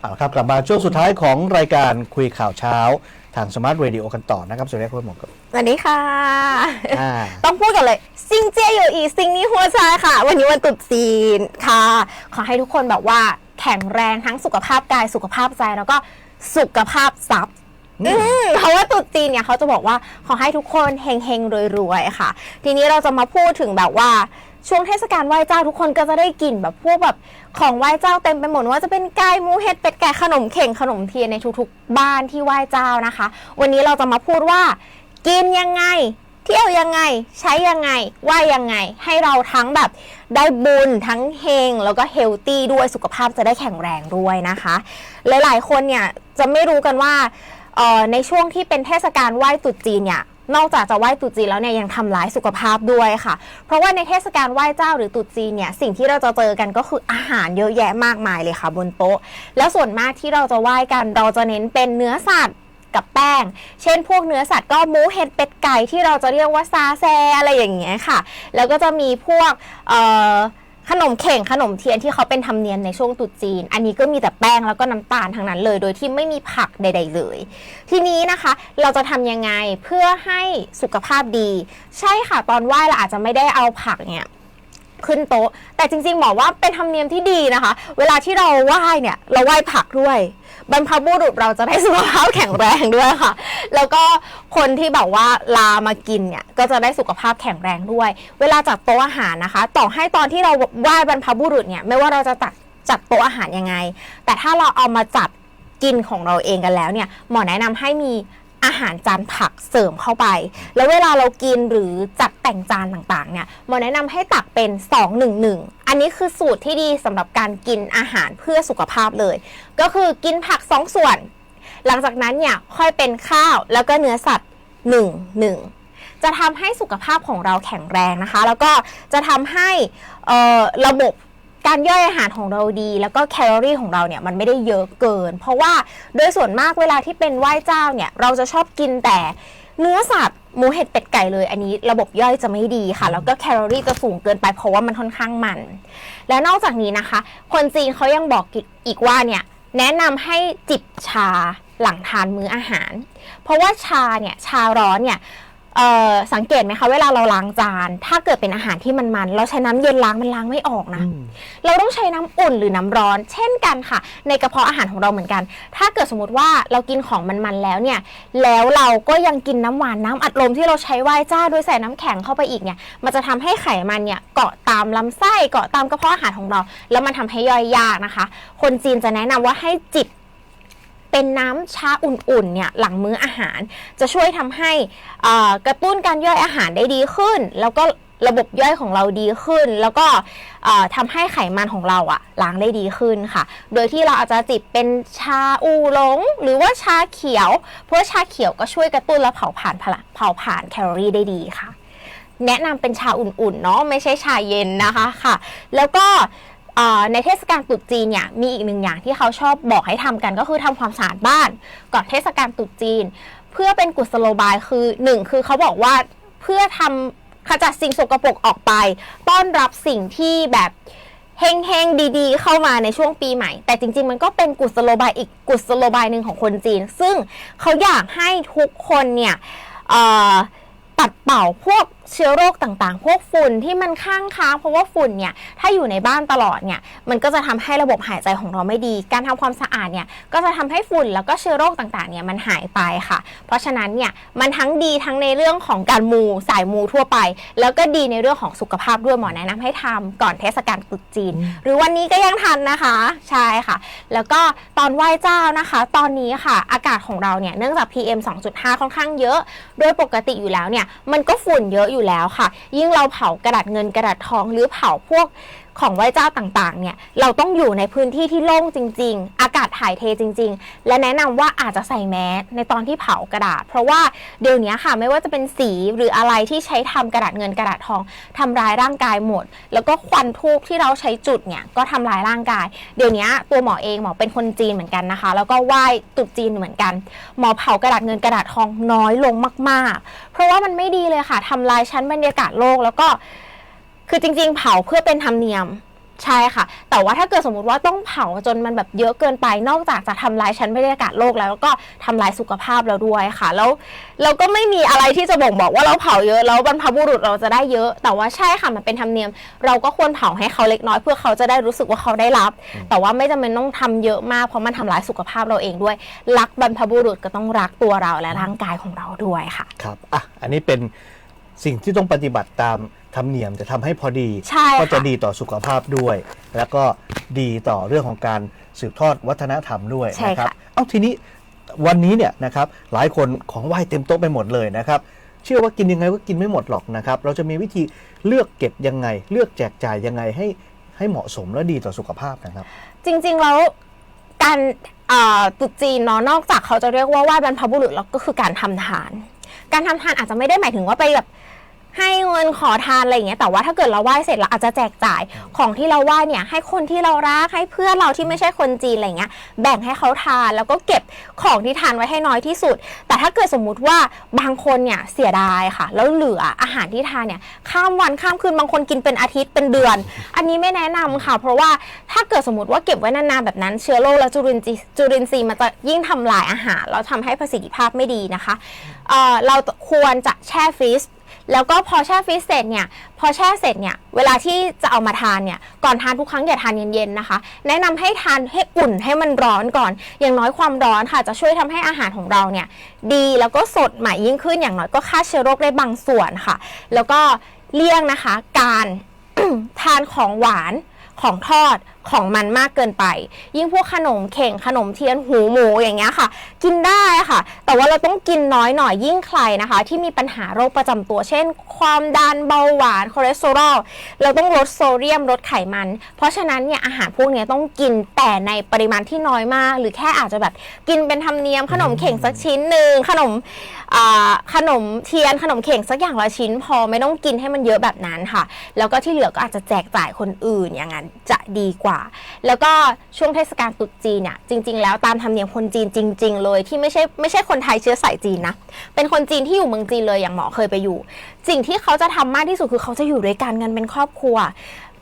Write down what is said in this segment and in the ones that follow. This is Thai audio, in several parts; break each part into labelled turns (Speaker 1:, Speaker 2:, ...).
Speaker 1: เอาละครับกลับมาช่วงสุดท้ายของรายการคุยข่าวเช้าทางสมาร์ทเรดิโอกันต่อนะครับสวัสดีครับคุณหมอครับ
Speaker 2: สวัสดีค่ะ
Speaker 1: อ่า
Speaker 2: ต้องพูดกันเลย ซิงเจียอยู่อีซิงนี้หัวใจค่ะ วันนี้วันตรุษจีนค่ะ ขอให้ทุกคนแบบว่าแข็งแรงทั้งสุขภาพกายสุขภาพใจแล้วก็สุขภาพทรัพย์ อืมเพราะว่าตรุษจีนเนี่ยเขาจะบอกว่าขอให้ทุกคนเฮงเฮงๆรวยๆค่ะ ทีนี้เราจะมาพูดถึงแบบว่าช่วงเทศกาลไหว้เจ้าทุกคนก็จะได้กลิ่นแบบพวกแบบของไหว้เจ้าเต็มไปหมดไม่ว่าจะเป็นไก่หมูเห็ดเป็ดไก่ขนมเข่งขนมเทียนในทุกๆบ้านที่ไหว้เจ้านะคะ วันนี้เราจะมาพูดว่า กินยังไง เที่ยวยังไง ใช้ยังไงไหว้ยังไง ให้เราทั้งแบบได้บุญทั้งเฮงแล้วก็เฮลตี้ด้วยสุขภาพจะได้แข็งแรงด้วยนะคะ หลายๆคนเนี่ยจะไม่รู้กันว่า เอ่อในช่วงที่เป็นเทศกาลไหว้ตรุษจีนเนี่ยนอกจากจะไหว้ตรุษจีนแล้วเนี่ยยังทำร้ายสุขภาพด้วยค่ะ เพราะว่าในเทศกาลไหว้เจ้าหรือตรุษจีนเนี่ยสิ่งที่เราจะเจอกันก็คืออาหารเยอะแยะมากมายเลยค่ะ บนโต๊ะ แล้วส่วนมากที่เราจะไหว้กันเราจะเน้นเป็นเนื้อสัตว์กับแป้ง เช่น พวกเนื้อสัตว์ก็หมูเห็ดเป็ดไก่ที่เราจะเรียกว่าซาแซอะไรอย่างเงี้ยค่ะ แล้วก็จะมีพวกเอ่อ ขนมเข่งขนมเทียนที่เขาเป็นธรรมเนียมในช่วงตรุษจีน อันนี้ก็มีแต่แป้งแล้วก็น้ำตาลทั้งนั้นเลย โดยที่ไม่มีผักใด ๆ เลย ทีนี้นะคะเราจะทำยังไงเพื่อให้สุขภาพดี ใช่ค่ะตอนไหว้เราอาจจะไม่ได้เอาผักเนี่ย ขึ้นโต๊ะ แต่จริงๆบอว่าเป็นธรรมเนียมที่ดีนะคะ เวลาที่เราไหว้เนี่ย เราไหว้ผักด้วย บรรพบุรุษเราจะได้สุขภาพแข็งแรงด้วยค่ะ แล้วก็คนที่แบบว่าลามากินเนี่ยก็จะได้สุขภาพแข็งแรงด้วย เวลาจัดโต๊ะอาหารนะคะ ต่อให้ตอนที่เราไหว้บรรพบุรุษเนี่ยไม่ว่าเราจะตัดจัดโต๊ะอาหารยังไง แต่ถ้าเราเอามาจัดกินของเราเองกันแล้วเนี่ยหมอแนะนำให้มี อาหารจานผักเสริมเข้าไป แล้วเวลาเรากินหรือจัดแต่งจานต่างๆเนี่ยหมอแนะนำให้ตักเป็น 2 1 1 อันนี้คือสูตรที่ดีสำหรับการกินอาหารเพื่อสุขภาพเลย ก็คือกินผัก 2 ส่วน หลังจากนั้นเนี่ยค่อยเป็นข้าวแล้วก็เนื้อสัตว์ 1 1จะทำให้สุขภาพของเราแข็งแรงนะคะ แล้วก็จะทำให้ระบบ การย่อยอาหารของเราดี แล้วก็แคลอรี่ของเราเนี่ยมันไม่ได้เยอะเกิน เพราะว่าโดยส่วนมากเวลาที่เป็นไหว้เจ้าเนี่ยเราจะชอบกินแต่เนื้อสัตว์หมูเห็ดเป็ดไก่เลย อันนี้ระบบย่อยจะไม่ดีค่ะ แล้วก็แคลอรี่จะสูงเกินไปเพราะว่ามันค่อนข้างมัน แล้วนอกจากนี้นะคะ คนจีนเขายังบอกอีกว่าเนี่ยแนะนำให้จิบชาหลังทานมื้ออาหาร เพราะว่าชาเนี่ยชาร้อนเนี่ยเอ่อ สังเกตไหมคะเวลาเราล้างจาน ถ้าเกิดเป็นอาหารที่มันมันๆเราใช้น้ำเย็นล้างมันล้างไม่ออกนะ เราต้องใช้น้ำอุ่นหรือน้ำร้อน เช่นกันค่ะ ในกระเพาะอาหารของเราเหมือนกัน ถ้าเกิดสมมติว่าเรากินของมันๆแล้วเนี่ย แล้วเราก็ยังกินน้ำหวานน้ำอัดลมที่เราใช้ไหว้เจ้าโดยใส่น้ำแข็งเข้าไปอีกเนี่ย มันจะทำให้ไขมันเนี่ยเกาะตามลำไส้เกาะตามกระเพาะอาหารของเรา แล้วมันทำให้ย่อยยากนะคะ คนจีนจะแนะนำว่าให้จิบ เป็นน้ำชาอุ่นๆเนี่ยหลังมื้ออาหาร จะช่วยทำให้กระตุ้นการย่อยอาหารได้ดีขึ้น แล้วก็ระบบย่อยของเราดีขึ้น แล้วก็เอ่อทำให้ไขมันของเราอะล้างได้ดีขึ้นค่ะ โดยที่เราอาจจะจิบเป็นชาอูหลง หรือว่าชาเขียว เพราะชาเขียวก็ช่วยกระตุ้นและเผาผลาญพลังเผาผลาญแคลอรี่ได้ดีค่ะ แนะนำเป็นชาอุ่นๆเนาะไม่ใช่ชาเย็นนะคะค่ะ แล้วก็ ในเทศกาลตรุษจีนเนี่ยมีอีกหนึ่งอย่างที่เขาชอบบอกให้ทำกันก็คือทำความสะอาดบ้านก่อนเทศกาลตรุษจีน เพื่อเป็นกุศโลบายคือหนึ่งคือเขาบอกว่าเพื่อทำขจัดสิ่งสกปรกออกไป ต้อนรับสิ่งที่แบบเฮงๆดีๆ เข้ามาในช่วงปีใหม่ แต่จริง ๆ มันก็เป็นกุศโลบายอีกกุศโลบายหนึ่งของคนจีน ซึ่งเขาอยากให้ทุกคนเนี่ยเอ่อ ปัดเป่าพวกเชื้อโรคต่างๆ พวกฝุ่นที่มันข้างค้างเพราะว่าฝุ่นเนี่ยถ้าอยู่ในบ้านตลอดเนี่ยมันก็จะทำให้ระบบหายใจของเราไม่ดี การทำความสะอาดเนี่ยก็จะทำให้ฝุ่นแล้วก็เชื้อโรคต่างๆเนี่ยมันหายไปค่ะ เพราะฉะนั้นเนี่ยมันทั้งดีทั้งในเรื่องของการมูสายมูทั่วไป แล้วก็ดีในเรื่องของสุขภาพด้วยหมอแนะนำให้ทำก่อนเทศกาลตรุษจีน หรือวันนี้ก็ยังทันนะคะใช่ค่ะ แล้วก็ตอนไหว้เจ้านะคะ ตอนนี้ค่ะอากาศของเราเนี่ยเนื่องจาก PM 2.5 ค่อนข้างเยอะ โดยปกติอยู่แล้วเนี่ยมันก็ฝุ่นเยอะอยู่แล้วค่ะ ยิ่งเราเผากระดาษเงินกระดาษทองหรือเผาพวกของไหว้เจ้าต่างๆ เนี่ย เราต้องอยู่ในพื้นที่ที่โล่งจริง ๆ อากาศถ่ายเทจริง ๆ และแนะนำว่าอาจจะใส่แมสในตอนที่เผากระดาษ เพราะว่าเดี๋ยวนี้ค่ะ ไม่ว่าจะเป็นสีหรืออะไรที่ใช้ทำกระดาษเงินกระดาษทองทำร้ายร่างกายหมด แล้วก็ควันทูบที่เราใช้จุดเนี่ยก็ทำลายร่างกาย เดี๋ยวนี้ตัวหมอเองหมอเป็นคนจีนเหมือนกันนะคะ แล้วก็ไหว้ตรุษจีนเหมือนกัน หมอเผากระดาษเงินกระดาษทองน้อยลงมาก ๆ เพราะว่ามันไม่ดีเลยค่ะทำลายชั้นบรรยากาศโลก แล้วก็คือจริง ๆ เผาเพื่อเป็นธรรมเนียม ใช่ค่ะ แต่ว่าถ้าเกิดสมมติว่าต้องเผาจนมันแบบเยอะเกินไปนอกจากจะทำลายชั้นบรรยากาศโลกแล้วแล้วก็ทำลายสุขภาพเราด้วยค่ะ แล้วเราก็ไม่มีอะไรที่จะบ่งบอกว่าเราเผาเยอะแล้วบรรพบุรุษเราจะได้เยอะ แต่ว่าใช่ค่ะมันเป็นธรรมเนียม เราก็ควรเผาให้เขาเล็กน้อยเพื่อเขาจะได้รู้สึกว่าเขาได้รับ แต่ว่าไม่จำเป็นต้องทำเยอะมากเพราะมันทำลายสุขภาพเราเองด้วย รักบรรพบุรุษก็ต้องรักตัวเราและร่างกายของเราด้วยค่ะ
Speaker 1: ครับ อะ อันนี้เป็น สิ่งที่ต้องปฏิบัติตามธรรมเนียมจะทำให้พอดี
Speaker 2: ใช่ค่ะ
Speaker 1: ก็จะดีต่อสุขภาพด้วย แล้วก็ดีต่อเรื่องของการสืบทอดวัฒนธรรมด้วย
Speaker 2: ใช่
Speaker 1: นะครับ
Speaker 2: ค่ะ
Speaker 1: เอาทีนี้วันนี้เนี่ยนะครับหลายคนของไหว้เต็มโต๊ะไปหมดเลยนะครับ เชื่อว่ากินยังไงก็กินไม่หมดหรอกนะครับ เราจะมีวิธีเลือกเก็บยังไง เลือกแจกจ่ายยังไงให้ให้เหมาะสมและดีต่อสุขภาพนะครับ
Speaker 2: จริงๆ แล้วการเอ่อตรุษจีนเนาะนอกจากเขาจะเรียกว่าไหว้บรรพบุรุษแล้วก็คือการทำทาน การทำทานอาจจะไม่ได้หมายถึงว่าไปแบบ ให้เงินขอทานอะไรอย่างเงี้ยแต่ว่าถ้าเกิดเราไหว้เสร็จเราอาจจะแจกจ่ายของที่เราไหว้เนี่ยให้คนที่เรารักให้เพื่อนเราที่ไม่ใช่คนจีนอะไรเงี้ยแบ่งให้เขาทานแล้วก็เก็บของที่ทานไว้ให้น้อยที่สุด แต่ถ้าเกิดสมมุติว่าบางคนเนี่ยเสียดายค่ะ แล้วเหลืออาหารที่ทานเนี่ยข้ามวันข้ามคืนบางคนกินเป็นอาทิตย์เป็นเดือน อันนี้ไม่แนะนำค่ะ เพราะว่าถ้าเกิดสมมติว่าเก็บไว้นานๆแบบนั้น เชื้อโรคและจุลินทรีย์จุลินทรีย์มันจะยิ่งทำลายอาหารแล้วทำให้ประสิทธิภาพไม่ดีนะคะเอ่อเราควรจะแช่ฟรีซ แล้วก็พอแช่ฟรีซเสร็จเนี่ยพอแช่เสร็จเนี่ยเวลาที่จะเอามาทานเนี่ยก่อนทานทุกครั้งอย่าทานเย็นๆนะคะ แนะนำให้ทานให้อุ่นให้มันร้อนก่อน อย่างน้อยความร้อนค่ะจะช่วยทำให้อาหารของเราเนี่ยดีแล้วก็สดใหม่ยิ่งขึ้นอย่างน้อยก็ฆ่าเชื้อโรคได้บางส่วนค่ะ แล้วก็เลี่ยงนะคะการทานของหวานของทอด ของมันมากเกินไป ยิ่งพวกขนมเข่งขนมเทียนหูหมูอย่างเงี้ยค่ะ กินได้ค่ะ แต่ว่าเราต้องกินน้อยหน่อยยิ่งใครนะคะ ที่มีปัญหาโรคประจำตัว เช่น ความดันเบาหวานคอเลสเตอรอลเราต้องลดโซเดียมลดไขมัน เพราะฉะนั้นเนี่ยอาหารพวกนี้ต้องกินแต่ในปริมาณที่น้อยมาก หรือแค่อาจจะแบบกินเป็นธรรมเนียมขนมเข่งสักชิ้นหนึ่งขนมขนมเทียนขนมเข่งสักอย่างละชิ้น พอไม่ต้องกินให้มันเยอะแบบนั้นค่ะ แล้วก็ที่เหลือก็อาจจะแจกจ่ายคนอื่นอย่างนั้นจะดีกว่าแล้วก็ช่วงเทศกาลตรุษจีนเนี่ยจริง ๆ แล้วตามธรรมเนียมคนจีนจริง ๆ เลยที่ไม่ใช่ไม่ใช่คนไทยเชื้อสายจีนนะเป็นคนจีนที่อยู่เมืองจีนเลยอย่างหมอเคยไปอยู่ สิ่งที่เขาจะทำมากที่สุดคือเขาจะอยู่ด้วยกันกันเป็นครอบครัว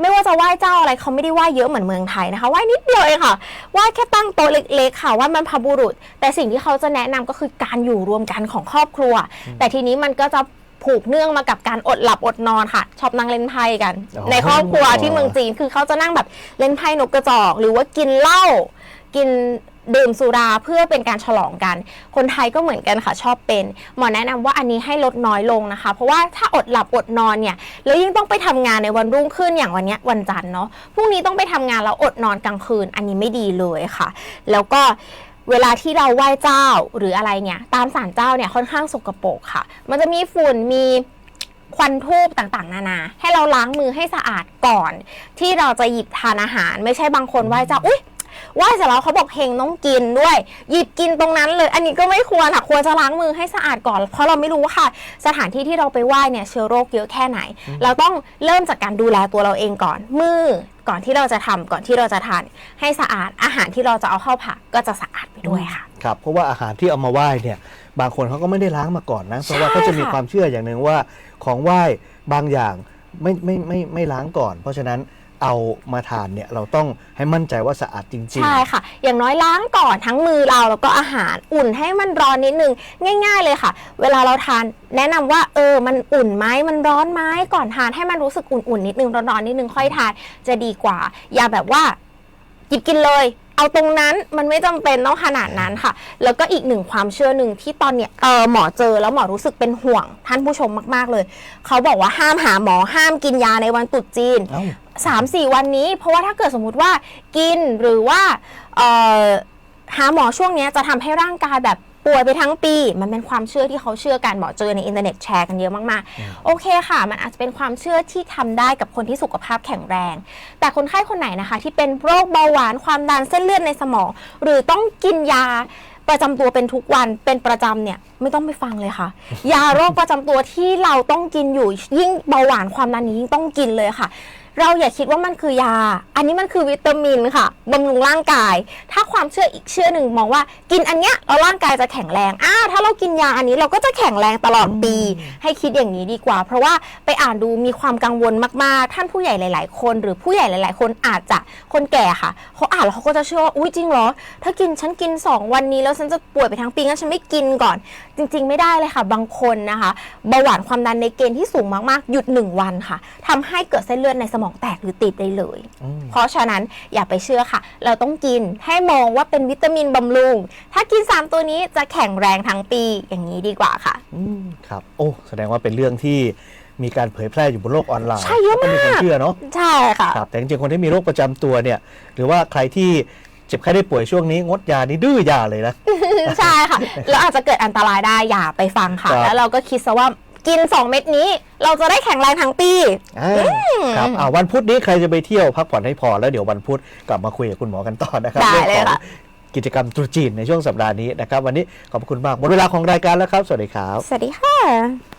Speaker 2: ไม่ว่าจะไหว้เจ้าอะไรเขาไม่ได้ไหว้เยอะเหมือนเมืองไทยนะคะไหว้นิดเดียวเองค่ะไหว้แค่ตั้งโต๊ะเล็กๆค่ะไหว่ามันพบุรุษ แต่สิ่งที่เขาจะแนะนำก็คือการอยู่รวมกันของครอบครัว แต่ทีนี้มันก็จะ ผูกเนื่องมากับการอดหลับอดนอนค่ะ ชอบนั่งเล่นไพ่กัน
Speaker 1: อ๋อ
Speaker 2: ในครอบครัวที่เมืองจีนคือเขาจะนั่งแบบเล่นไพ่นกกระจอก หรือว่ากินเหล้ากินดื่มสุราเพื่อเป็นการฉลองกัน คนไทยก็เหมือนกันค่ะชอบเป็นหมอแนะนำว่าอันนี้ให้ลดน้อยลงนะคะ เพราะว่าถ้าอดหลับอดนอนเนี่ยแล้วยิ่งต้องไปทำงานในวันรุ่งขึ้นอย่างวันเนี้ยวันจันทร์เนาะพรุ่งนี้ต้องไปทำงานแล้วอดนอนกลางคืน อันนี้ไม่ดีเลยค่ะ แล้วก็ เวลาที่เราไหว้เจ้าหรืออะไรเนี่ย ตามศาลเจ้าเนี่ยค่อนข้างสกปรกค่ะ มันจะมีฝุ่นมีควันทูบต่างๆ นานา ให้เราล้างมือให้สะอาดก่อน ที่เราจะหยิบทานอาหาร ไม่ใช่บางคนไหว้เจ้า อุ้ย ไหว้เสร็จแล้วเขาบอกเฮงต้องกินด้วย หยิบกินตรงนั้นเลย อันนี้ก็ไม่ควรค่ะควรจะล้างมือให้สะอาดก่อน เพราะเราไม่รู้ว่าค่ะ สถานที่ที่เราไปไหว้เนี่ยเชื้อโรคเยอะแค่ไหน เราต้องเริ่มจากการดูแลตัวเราเองก่อน มือก่อนที่เราจะทำก่อนที่เราจะทานให้สะอาดอาหารที่เราจะเอาเข้าผักก็จะสะอาดไปด้วยค่ะ
Speaker 1: ครับเพราะว่าอาหารที่เอามาไหว้เนี่ยบางคนเขาก็ไม่ได้ล้างมาก่อนนะเพราะว่า
Speaker 2: ใช่
Speaker 1: เขาจะมี
Speaker 2: ค่ะ
Speaker 1: ความเชื่ออย่างหนึ่งว่าของไหว้บางอย่างไม่ไม่ไม่ไม่ล้างก่อน เพราะฉะนั้น เอามาทานเนี่ยเราต้องให้มั่นใจว่าสะอาดจริง
Speaker 2: ใช่ค่ะ อย่างน้อยล้างก่อนทั้งมือเราแล้วก็อาหารอุ่นให้มันร้อนนิดนึงง่าย ๆเลยค่ะ เวลาเราทานแนะนำว่าเออมันอุ่นไหมมันร้อนไหมก่อนทานให้มันรู้สึกอุ่นๆนิดนึงร้อนๆนิดนึงค่อยทานจะดีกว่า อย่าแบบว่าหยิบกินเลย เอาตรงนั้นมันไม่จำเป็นต้องขนาดนั้นค่ะ แล้วก็อีกหนึ่งความเชื่อหนึ่งที่ตอนเนี้ยเออหมอเจอแล้วหมอรู้สึกเป็นห่วงท่านผู้ชมมากๆเลย เขาบอกว่าห้ามหาหมอห้ามกินยาในวันตรุษจีน
Speaker 1: ๆเอ้า
Speaker 2: สามสี่วันนี้ เพราะว่าถ้าเกิดสมมุติว่ากินหรือว่าเอ่อหาหมอช่วงเนี้ยจะทำให้ร่างกายแบบ ป่วยไปทั้งปี มันเป็นความเชื่อที่เขาเชื่อกันหมอเจอในอินเทอร์เน็ตแชร์กันเยอะมากๆ โอเคค่ะ มันอาจจะเป็นความเชื่อที่ทำได้กับคนที่สุขภาพแข็งแรง แต่คนไข้คนไหนนะคะ ที่เป็นโรคเบาหวานความดันเส้นเลือดในสมอง หรือต้องกินยาประจำตัวเป็นทุกวันเป็นประจำเนี่ยไม่ต้องไปฟังเลยค่ะ ยาโรคประจำตัวที่เราต้องกินอยู่ยิ่งเบาหวานความดันนี้ยิ่งต้องกินเลยค่ะ เราอย่าคิดว่ามันคือยา อันนี้มันคือวิตามินค่ะบำรุงร่างกาย ถ้าความเชื่ออีกเชื่อหนึ่งมองว่า กินอันเนี้ยแล้วร่างกายจะแข็งแรงอ้าถ้าเรากินยาอันนี้เราก็จะแข็งแรงตลอดปี ให้คิดอย่างนี้ดีกว่า เพราะว่าไปอ่านดูมีความกังวลมากๆ ท่านผู้ใหญ่หลาย ๆ คน หรือผู้ใหญ่หลาย ๆ คนอาจจะคนแก่ค่ะเขาอ่านแล้วเขาก็จะเชื่อว่าอุ้ยจริงเหรอ ถ้ากินฉันกิน 2 วันนี้แล้วฉันจะป่วยไปทั้งปีงั้นฉันไม่กินก่อน จริง ๆ ไม่ได้เลยค่ะ บางคนนะคะเบาหวานความดันในเกณฑ์ที่สูงมากๆหยุด 1 วันค่ะทำให้เกิดเส้นเลือดในสมองแตกหรือติดได้เลย
Speaker 1: อืม
Speaker 2: เพราะฉะนั้นอย่าไปเชื่อค่ะ เราต้องกินให้มองว่าเป็นวิตามินบำรุง ถ้ากิน 3 ตัวนี้จะแข็งแรงทั้งปีอย่างนี้ดีกว่าค่ะ
Speaker 1: อืมครับ โอ้แสดงว่าเป็นเรื่องที่มีการเผยแพร่อยู่บนโลกออนไลน์
Speaker 2: ใช่เยอะมาก
Speaker 1: ก็มีคนเชื่อเนาะ
Speaker 2: ใช่ค่ะ
Speaker 1: ครับแต่จริงๆคนที่มีโรคประจำตัวเนี่ย หรือว่าใครที่เจ็บไข้ได้ป่วยช่วงนี้งดยานี่ดื้อยาเลยนะ
Speaker 2: ใช่ค่ะ แล้วอาจจะเกิดอันตรายได้อย่าไปฟังค่ะ
Speaker 1: ครับ
Speaker 2: แล้วเราก็คิดซะว่า กิน 2 เม็ดนี้ เราจะได้แข็งแรงทั้งปี
Speaker 1: อ่าครับอ่าวันพุธนี้ใครจะไปเที่ยวพักผ่อนให้พอแล้วเดี๋ยววันพุธกลับมาคุยกับคุณหมอกันต่อนะครับ
Speaker 2: ได้
Speaker 1: เรื่อง
Speaker 2: เลย
Speaker 1: ของ
Speaker 2: ค่ะ
Speaker 1: กิจกรรมตรุษจีนในช่วงสัปดาห์นี้นะครับ วันนี้ขอบคุณมากหมดเวลาของรายการแล้วครับ สวัสดีครับ
Speaker 2: สวัสดีค่ะ